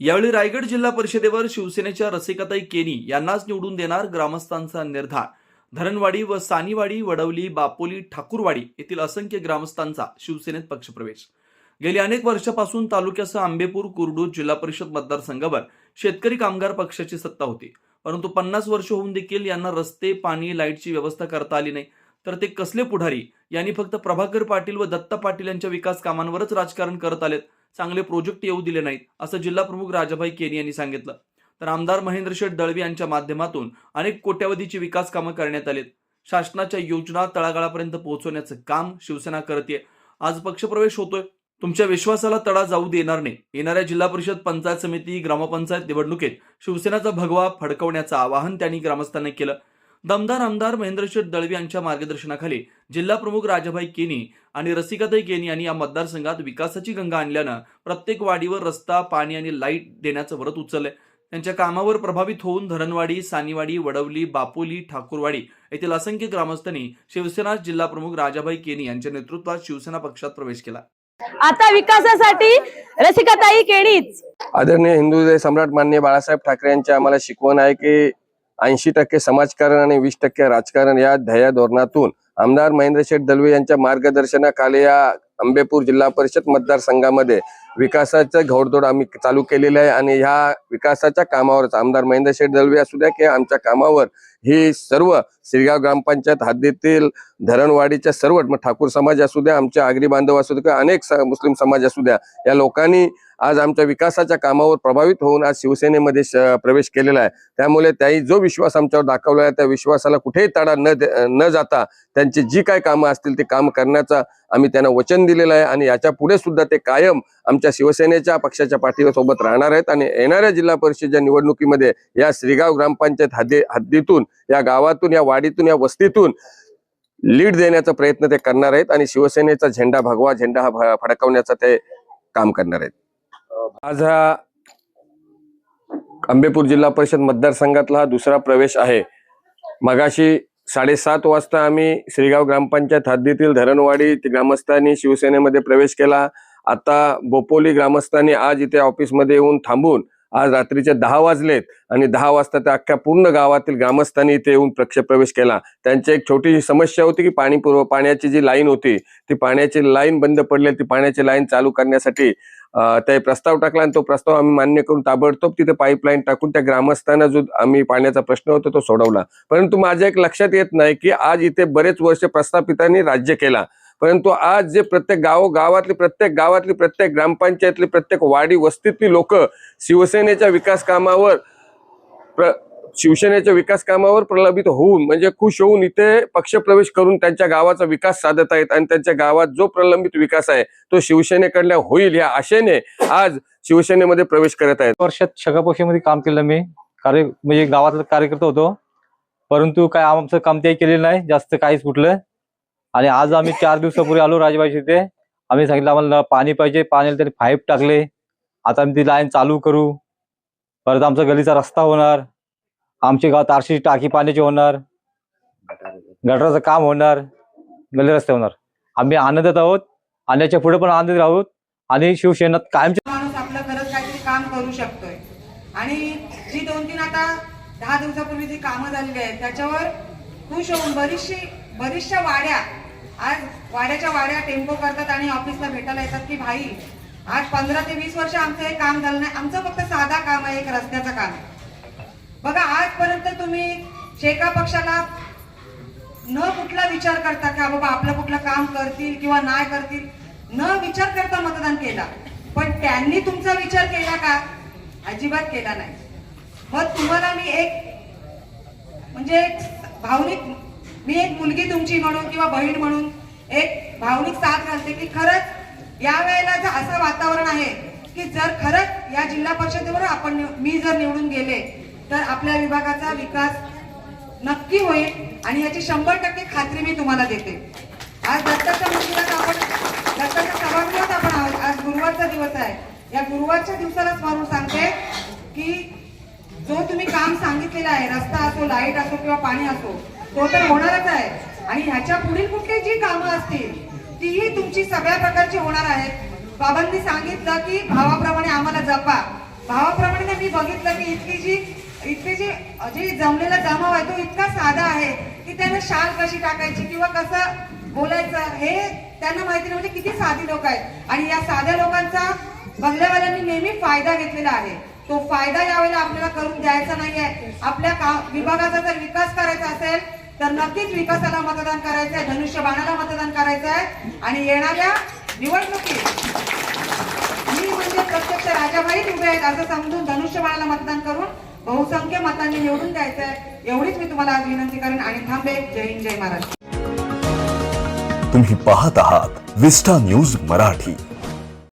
यावेळी रायगड जिल्हा परिषदेवर शिवसेनेच्या रसिकाताई केनी यांनाच निवडून देणार ग्रामस्थांचा निर्धार. धरणवाडी व सानीवाडी वडवली बापोली ठाकूरवाडी येथील असंख्य ग्रामस्थांचा शिवसेनेत पक्षप्रवेश. गेली अनेक वर्षापासून तालुक्यासह आंबेपूर कुर्डू जिल्हा परिषद मतदारसंघावर शेतकरी कामगार पक्षाची सत्ता होती. परंतु पन्नास वर्ष होऊन देखील यांना रस्ते पाणी लाईटची व्यवस्था करता आली नाही. तर ते कसले पुढारी? यांनी फक्त प्रभाकर पाटील व दत्ता पाटील यांच्या विकास कामांवरच राजकारण करत आलेत. चांगले प्रोजेक्ट येऊ दिले नाहीत असं जिल्हा प्रमुख राजाभाई केनी यांनी सांगितलं. तर आमदार महेंद्र शेठ दळवी यांच्या माध्यमातून अनेक कोट्यावधीची विकास कामं करण्यात आलीत. शासनाच्या योजना तळागाळापर्यंत पोहोचवण्याचं काम शिवसेना करते आज पक्षप्रवेश होतोय. तुमच्या विश्वासाला तडा जाऊ देणार नाही. येणाऱ्या जिल्हा परिषद पंचायत समिती ग्रामपंचायत निवडणुकीत शिवसेनाचा भगवा फडकवण्याचं आवाहन त्यांनी ग्रामस्थांना केलं. दमदार आमदार महेंद्रशेठ दळवी यांच्या मार्गदर्शनाखाली जिल्हा प्रमुख राजाभाई केनी आणि रसिकाताई केनी यांनी या मतदारसंघात विकासाची गंगा आणल्यानं प्रत्येक वाडीवर रस्ता पाणी आणि लाइट देण्याचं व्रत उचललंय. त्यांच्या कामावर प्रभावित होऊन धरणवाडी सानीवाडी वडवली बापोली ठाकूरवाडी येथील असंख्य ग्रामस्थांनी शिवसेना जिल्हा प्रमुख राजाभाई केनी यांच्या नेतृत्वात शिवसेना पक्षात प्रवेश केला. आता विकासासाठी रसिकाताई केणीच. आदरणीय हिंदू सम्राट मान्य बाळासाहेब ठाकरे यांची आम्हाला शिकवण आहे की ऐंशी टक्के समाजकारण आणि वीस टक्के राजकारण या ध्येय धोरणातून आमदार महेंद्र शेठ दलवे यांच्या मार्गदर्शनाखाली या आंबेपूर जिल्हा परिषद मतदारसंघामध्ये विकासाचं घोडदौड आम्ही चालू केलेलं आहे आणि ह्या विकासाच्या कामावरच आमदार महेंद्र शेठ दलवे असू द्या की आमच्या कामावर हे सर्व श्रीगाव ग्रामपंचायत हद्दीतील धरणवाडीच्या सर्व मग ठाकूर समाज असू द्या आमच्या आगरी बांधव असू द्या अनेक स- मुस्लिम समाज असू द्या या लोकांनी आज आमच्या विकासाच्या कामावर प्रभावित होऊन आज शिवसेनेमध्ये श- प्रवेश केलेला आहे. त्यामुळे त्याही जो विश्वास आमच्यावर दाखवला आहे त्या विश्वासाला कुठेही तडा न दे- न जाता त्यांची जी काय कामं असतील ते काम करण्याचा आम्ही त्यांना वचन दिलेलं आहे आणि याच्यापुढे सुद्धा ते कायम आमच्या शिवसेनेच्या पक्षाच्या पाठीवर सोबत राहणार आहेत. आणि येणाऱ्या जिल्हा परिषदेच्या निवडणुकीमध्ये या श्रीगाव ग्रामपंचायत हद्दी हद्दीतून या गावातून या वाडीतून या वस्तीतून लीड देण्याचा प्रयत्न ते करणार आहेत आणि शिवसेनेचा झेंडा भगवा झेंडा हा फडकवण्याचा ते काम करणार आहेत. आज हा आंबेपूर जिल्हा परिषद मतदारसंघातला हा दुसरा प्रवेश आहे. मगाशी साडेसात वाजता आम्ही श्रीगाव ग्रामपंचायत हद्दीतील धरणवाडी ग्रामस्थांनी शिवसेनेमध्ये प्रवेश केला. आता बोपोली ग्रामस्थांनी आज इथे ऑफिसमध्ये येऊन थांबून आज रात्रीचे दहा वाजलेत आणि दहा वाजता त्या अख्ख्या पूर्ण गावातील ग्रामस्थांनी इथे येऊन प्रक्ष प्रवेश केला. त्यांची एक छोटीशी समस्या होती की पाणी पुरव पाण्याची जी लाईन होती ती पाण्याची लाईन बंद पडली. ती पाण्याची लाईन चालू करण्यासाठी ते प्रस्ताव टाकला आणि तो प्रस्ताव आम्ही मान्य करून ताबडतोब तिथे पाईपलाईन टाकून त्या ग्रामस्थांना जो आम्ही पाण्याचा प्रश्न होता तो सोडवला. परंतु माझ्या एक लक्षात येत नाही की आज इथे बरेच वर्ष प्रस्थापितांनी राज्य केला. परंतु आज जे प्रत्येक गाव गावातली प्रत्येक गावातली प्रत्येक ग्रामपंचायतली प्रत्येक वाडी वस्तीतली लोक शिवसेनेच्या विकास कामावर प्र शिवसेनेच्या विकास कामावर प्रलंबित होऊन म्हणजे खुश होऊन इथे पक्षप्रवेश करून त्यांच्या गावाचा विकास साधत आहेत आणि त्यांच्या गावात जो प्रलंबित विकास आहे तो शिवसेनेकडल्या होईल या आशेने आज शिवसेनेमध्ये प्रवेश करत आहेत. वर्षात शगापोशीमध्ये काम केलं मी. कार्य म्हणजे गावातला कार्यकर्ता होतो. परंतु काय आमचं काम ते केलेलं नाही. जास्त काहीच कुठलं. आणि आज आम्ही चार दिवसापूर्वी आलो राजबाई इथे. आम्ही सांगितलं आम्हाला पाणी पाहिजे. पाण्याला त्यांनी पाईप टाकले. आता आम्ही ती लाईन चालू करू. परत आमचा गलीचा रस्ता होणार. आमचे गाव आरशी टाकी पाण्याची होणार. गटराचं काम होणार. गली रस्ते होणार. आम्ही आनंदात आहोत. आणि याच्यापुढे पण आनंदित आहोत आणि शिवसेनेत कायम माणूस आपलं खरंच काहीतरी काम करू शकतोय. आणि जी दोन तीन आता दहा दिवसापूर्वी जी कामं झालेली आहेत त्याच्यावर खुश होऊन बरीचशी बरीचशा वाड्या आज वाड्याच्या वाड्या टेम्पो करतात आणि ऑफिसला भेटायला येतात की भाई आज पंधरा ते वीस वर्ष आमचं हे काम झालं नाही. आमचं फक्त साधा काम आहे एक रस्त्याचं काम आहे. बघा आजपर्यंत तुम्ही शेका पक्षाला न कुठला विचार करता का बाबा आपलं कुठलं काम करतील किंवा नाही करतील? न विचार करता मतदान केला. पण त्यांनी तुमचा विचार केला का? अजिबात केला नाही. मग तुम्हाला मी एक म्हणजे एक भावनिक मी एक मुलगी तुमची म्हणून किंवा बहीण म्हणून एक भावनिक साथ घालते की खरंच या वेळेला जर असं वातावरण आहे की जर खरंच या जिल्हा परिषदेवर आपण निव- मी जर निवडून गेले तर आपल्या विभागाचा विकास नक्की होईल आणि याची शंभर टक्के खात्री मी तुम्हाला देते. आज दत्ताच्या मंदिरात आपण दत्ताच्या सभागृहात आपण आहोत. आज गुरुवारचा दिवस आहे. या गुरुवारच्या दिवसाला स्मरून सांगते की जो तुम्ही काम सांगितलेलं आहे रस्ता असो लाइट असो किंवा पाणी असो तो तर होणारच आहे. आणि ह्याच्या पुढील कुठली जी कामं असतील तीही तुमची सगळ्या प्रकारची होणार आहेत. बाबांनी सांगितलं की भावाप्रमाणे आम्हाला जपा. भावाप्रमाणे मी बघितलं की इतकी जी इतकी जी जी जमलेला जमाव आहे तो इतका साधा आहे की त्यांना शाल कशी टाकायची किंवा कसं बोलायचं हे त्यांना माहिती नाही. म्हणजे किती साधी लोक आहेत. आणि या साध्या लोकांचा बंगल्यावाल्यांनी नेहमी फायदा घेतलेला आहे. तो फायदा यावेळेला आपल्याला करून द्यायचा नाहीये. आपल्या का विभागाचा जर विकास करायचा असेल तर नक्कीच विकासाला मतदान करायचं आहे धनुष्यबाणाला मतदान करायचं आहे आणि येणाऱ्या निवडणुकीत मी म्हणजे प्रत्यक्ष राजाबाईच उभे आहेत असं समजून धनुष्यबाणाला मतदान करून बहुसंख्य मतांनी निवडून द्यायचं आहे एवढीच मी तुम्हाला आज विनंती करेन. आणि थांबे जय हिंद जय महाराज तुम्ही पाहत आहात विस्टा न्यूज मराठी.